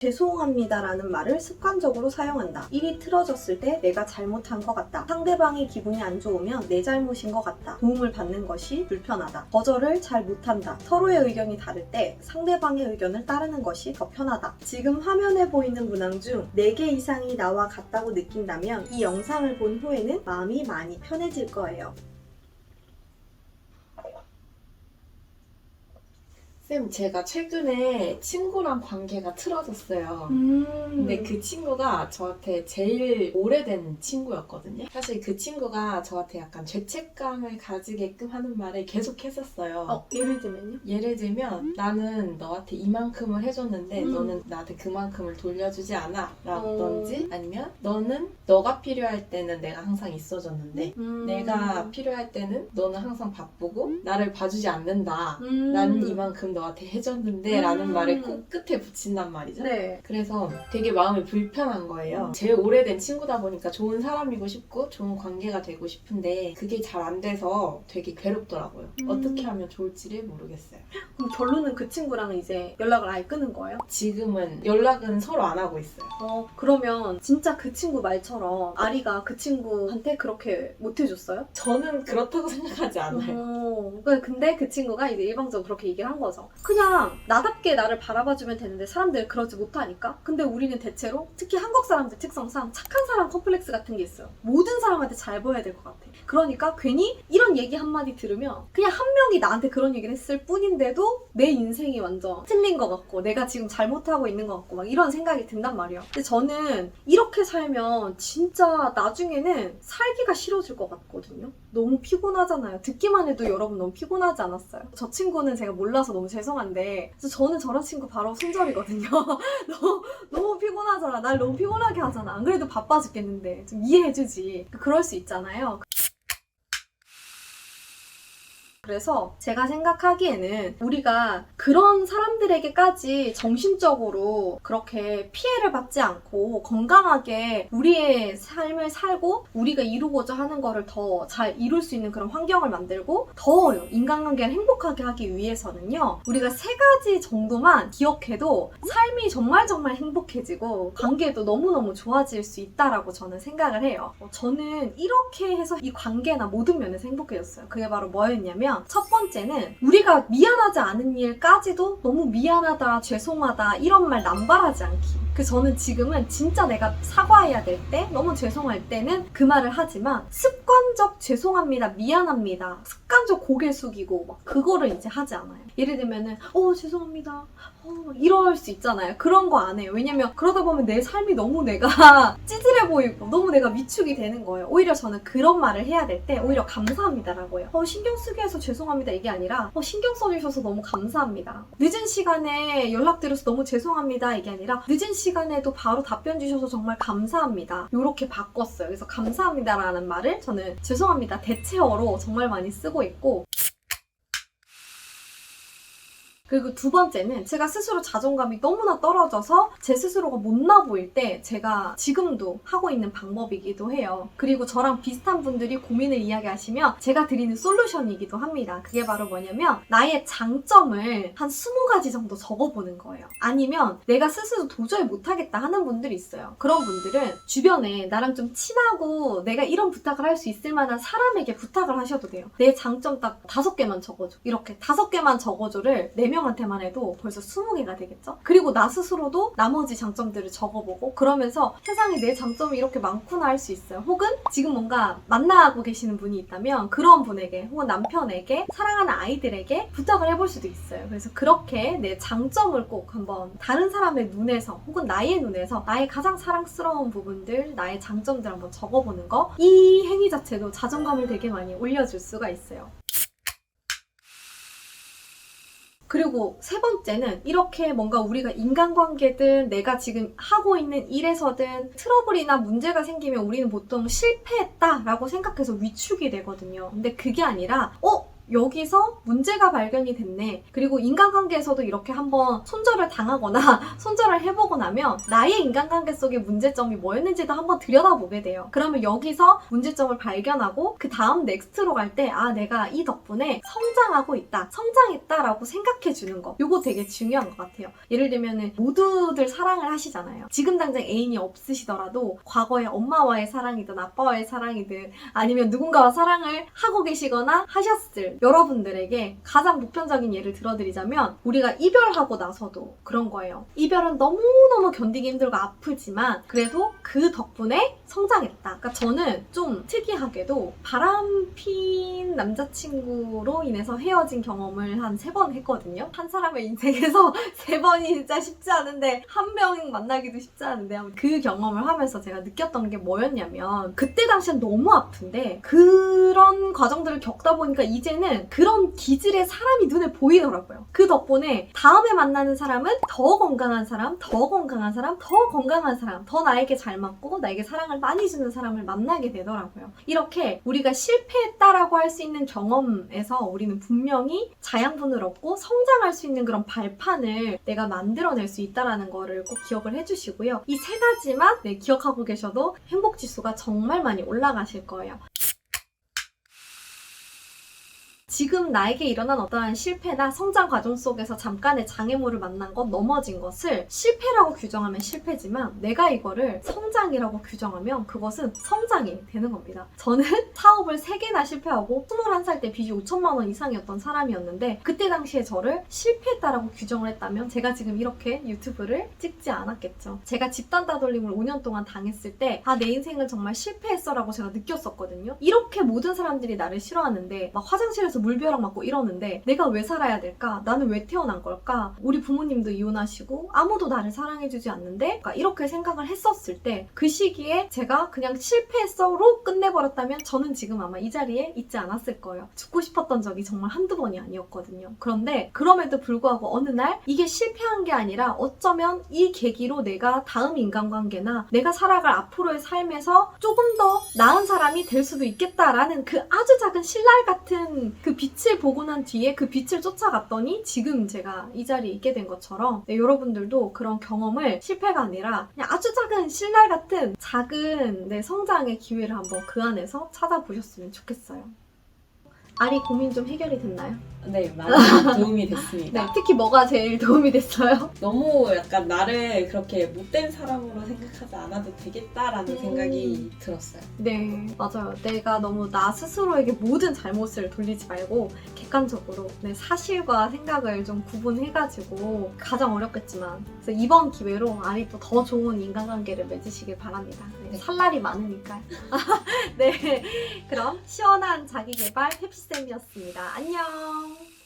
죄송합니다라는 말을 습관적으로 사용한다. 일이 틀어졌을 때 내가 잘못한 것 같다. 상대방의 기분이 안 좋으면 내 잘못인 것 같다. 도움을 받는 것이 불편하다. 거절을 잘 못한다. 서로의 의견이 다를 때 상대방의 의견을 따르는 것이 더 편하다. 지금 화면에 보이는 문항 중 4개 이상이 나와 같다고 느낀다면 이 영상을 본 후에는 마음이 많이 편해질 거예요. 쌤, 제가 최근에 친구랑 관계가 틀어졌어요. 음. 근데 그 친구가 저한테 제일 오래된 친구였거든요. 사실 그 친구가 저한테 약간 죄책감을 가지게끔 하는 말을 계속 했었어요. 어, 예를 들면요? 예를 들면 나는 너한테 이만큼을 해줬는데 음. 너는 나한테 그만큼을 돌려주지 않아 라든지 아니면 너는 너가 필요할 때는 내가 항상 있어줬는데 음. 내가 필요할 때는 너는 항상 바쁘고 나를 봐주지 않는다 음. 나는 이만큼 너 한테 해줬는데 음. 라는 말을 꼭 끝에 붙인단 말이죠 네. 그래서 되게 마음이 불편한 거예요. 제일 오래된 친구다 보니까 좋은 사람이고 싶고 좋은 관계가 되고 싶은데 그게 잘 안 돼서 되게 괴롭더라고요. 음. 어떻게 하면 좋을지를 모르겠어요. 그럼 결론은 그 친구랑은 이제 연락을 아예 끊은 거예요? 지금은 연락은 서로 안 하고 있어요. 어, 그러면 진짜 그 친구 말처럼 아리가 그 친구한테 그렇게 못 해줬어요? 저는 그렇다고 생각하지 않아요. 어, 그- 근데 그 친구가 이제 일방적으로 그렇게 얘기를 한 거죠. 그냥 나답게 나를 바라봐주면 되는데 사람들 그러지 못하니까? 근데 우리는 대체로 특히 한국 사람들 특성상 착한 사람 컴플렉스 같은 게 있어요. 모든 사람한테 잘 보여야 될 것 같아. 그러니까 괜히 이런 얘기 한마디 들으면 그냥 한 명이 나한테 그런 얘기를 했을 뿐인데도 내 인생이 완전 틀린 것 같고 내가 지금 잘못하고 있는 것 같고 막 이런 생각이 든단 말이에요. 근데 저는 이렇게 살면 진짜 나중에는 살기가 싫어질 것 같거든요. 너무 피곤하잖아요. 듣기만 해도 여러분 너무 피곤하지 않았어요? 저 친구는 제가 몰라서 너무 죄송한데 저는 저런 친구 바로 손절이거든요. 너무, 너무 피곤하잖아. 날 너무 피곤하게 하잖아. 안 그래도 바빠 죽겠는데 좀 이해해주지. 그럴 수 있잖아요. 그래서 제가 생각하기에는 우리가 그런 사람들에게까지 정신적으로 그렇게 피해를 받지 않고 건강하게 우리의 삶을 살고 우리가 이루고자 하는 거를 더 잘 이룰 수 있는 그런 환경을 만들고 더 인간관계를 행복하게 하기 위해서는요 우리가 세 가지 정도만 기억해도 삶이 정말 정말 행복해지고 관계도 너무너무 좋아질 수 있다라고 저는 생각을 해요. 어, 저는 이렇게 해서 이 관계나 모든 면에서 행복해졌어요. 그게 바로 뭐였냐면 첫 번째는 우리가 미안하지 않은 일까지도 너무 미안하다 죄송하다 이런 말 남발하지 않기 그 저는 지금은 진짜 내가 사과해야 될 때 너무 죄송할 때는 그 말을 하지만 습관적 죄송합니다 미안합니다 습관적 고개 숙이고 막 그거를 이제 하지 않아요. 예를 들면은 어 죄송합니다. 어, 이럴 수 있잖아요. 그런 거 안 해요. 왜냐면 그러다 보면 내 삶이 너무 내가 찌질해 보이고 너무 내가 위축이 되는 거예요. 오히려 저는 그런 말을 해야 될 때 오히려 감사합니다라고 해요. 어 신경 쓰게 해서 죄송합니다. 이게 아니라 어 신경 써주셔서 너무 감사합니다. 늦은 시간에 연락드려서 너무 죄송합니다. 이게 아니라 늦은 시간에도 바로 답변 주셔서 정말 감사합니다. 요렇게 바꿨어요. 그래서 감사합니다라는 말을 저는 죄송합니다. 대체어로 정말 많이 쓰고 있고 그리고 두 번째는 제가 스스로 자존감이 너무나 떨어져서 제 스스로가 못나 보일 때 제가 지금도 하고 있는 방법이기도 해요. 그리고 저랑 비슷한 분들이 고민을 이야기하시면 제가 드리는 솔루션이기도 합니다. 그게 바로 뭐냐면 나의 장점을 한 20가지 정도 적어보는 거예요. 아니면 내가 스스로 도저히 못하겠다 하는 분들이 있어요. 그런 분들은 주변에 나랑 좀 친하고 내가 이런 부탁을 할 수 있을 만한 사람에게 부탁을 하셔도 돼요. 내 장점 딱 다섯 개만 적어줘. 이렇게 다섯 개만 적어줘를 네 명한테만 해도 벌써 20개가 되겠죠? 그리고 나 스스로도 나머지 장점들을 적어보고 그러면서 세상에 내 장점이 이렇게 많구나 할 수 있어요. 혹은 지금 뭔가 만나고 계시는 분이 있다면 그런 분에게 혹은 남편에게 사랑하는 아이들에게 부탁을 해볼 수도 있어요. 그래서 그렇게 내 장점을 꼭 한번 다른 사람의 눈에서 혹은 나의 눈에서 나의 가장 사랑스러운 부분들, 나의 장점들 한번 적어보는 거. 이 행위 자체도 자존감을 되게 많이 올려줄 수가 있어요. 그리고 세 번째는 이렇게 뭔가 우리가 인간관계든 내가 지금 하고 있는 일에서든 트러블이나 문제가 생기면 우리는 보통 실패했다라고 생각해서 위축이 되거든요. 근데 그게 아니라, 어? 여기서 문제가 발견이 됐네. 그리고 인간관계에서도 이렇게 한번 손절을 당하거나 손절을 해보고 나면 나의 인간관계 속에 문제점이 뭐였는지도 한번 들여다보게 돼요. 그러면 여기서 문제점을 발견하고 그 다음 넥스트로 갈 때 아 내가 이 덕분에 성장하고 있다, 성장했다라고 생각해 주는 거. 이거 되게 중요한 것 같아요. 예를 들면은 모두들 사랑을 하시잖아요. 지금 당장 애인이 없으시더라도 과거에 엄마와의 사랑이든 아빠와의 사랑이든 아니면 누군가와 사랑을 하고 계시거나 하셨을 여러분들에게 가장 보편적인 예를 들어드리자면 우리가 이별하고 나서도 그런 거예요. 이별은 너무너무 견디기 힘들고 아프지만 그래도 그 덕분에 성장했다. 그러니까 저는 좀 특이하게도 바람핀 남자친구로 인해서 헤어진 경험을 한 세 번 했거든요. 한 사람의 인생에서 세 번이 진짜 쉽지 않은데 한 명 만나기도 쉽지 않은데 그 경험을 하면서 제가 느꼈던 게 뭐였냐면 그때 당시엔 너무 아픈데 그런 과정들을 겪다 보니까 이제는 그런 기질의 사람이 눈에 보이더라고요. 그 덕분에 다음에 만나는 사람은 더 건강한 사람, 더 건강한 사람, 더 건강한 사람, 더 나에게 잘 맞고 나에게 사랑을 많이 주는 사람을 만나게 되더라고요. 이렇게 우리가 실패했다라고 할 수 있는 경험에서 우리는 분명히 자양분을 얻고 성장할 수 있는 그런 발판을 내가 만들어낼 수 있다라는 거를 꼭 기억을 해주시고요. 이 세 가지만 네, 기억하고 계셔도 행복 지수가 정말 많이 올라가실 거예요. 지금 나에게 일어난 어떠한 실패나 성장 과정 속에서 잠깐의 장애물을 만난 것, 넘어진 것을 실패라고 규정하면 실패지만 내가 이거를 성장이라고 규정하면 그것은 성장이 되는 겁니다. 저는 사업을 3개나 실패하고 21살 때 빚이 5천만 원 이상이었던 사람이었는데 그때 당시에 저를 실패했다라고 규정을 했다면 제가 지금 이렇게 유튜브를 찍지 않았겠죠. 제가 집단 따돌림을 5년 동안 당했을 때 아 내 인생은 정말 실패했어라고 제가 느꼈었거든요. 이렇게 모든 사람들이 나를 싫어하는데 막 화장실에서 물벼락 맞고 이러는데 내가 왜 살아야 될까? 나는 왜 태어난 걸까? 우리 부모님도 이혼하시고 아무도 나를 사랑해주지 않는데 그러니까 이렇게 생각을 했었을 때 그 시기에 제가 그냥 실패했어로 끝내버렸다면 저는 지금 아마 이 자리에 있지 않았을 거예요. 죽고 싶었던 적이 정말 한두 번이 아니었거든요. 그런데 그럼에도 불구하고 어느 날 이게 실패한 게 아니라 어쩌면 이 계기로 내가 다음 인간관계나 내가 살아갈 앞으로의 삶에서 조금 더 나은 사람이 될 수도 있겠다라는 그 아주 작은 신랄 같은 그 빛을 보고 난 뒤에 그 빛을 쫓아갔더니 지금 제가 이 자리에 있게 된 것처럼 네, 여러분들도 그런 경험을 실패가 아니라 그냥 아주 작은 신랄 같은 작은 네, 성장의 기회를 한번 그 안에서 찾아보셨으면 좋겠어요. 아리 고민 좀 해결이 됐나요? 네, 많이 도움이 됐습니다. 네, 특히 뭐가 제일 도움이 됐어요? 너무 약간 나를 그렇게 못된 사람으로 생각하지 않아도 되겠다라는 음. 생각이 들었어요. 네, 맞아요. 내가 너무 나 스스로에게 모든 잘못을 돌리지 말고 객관적으로 네, 사실과 생각을 좀 구분해가지고 가장 어렵겠지만 그래서 이번 기회로 아리 또 더 좋은 인간관계를 맺으시길 바랍니다. 네, 네. 살 날이 많으니까요. 네, 그럼 시원한 자기개발 펩시 쌤이었습니다. 안녕.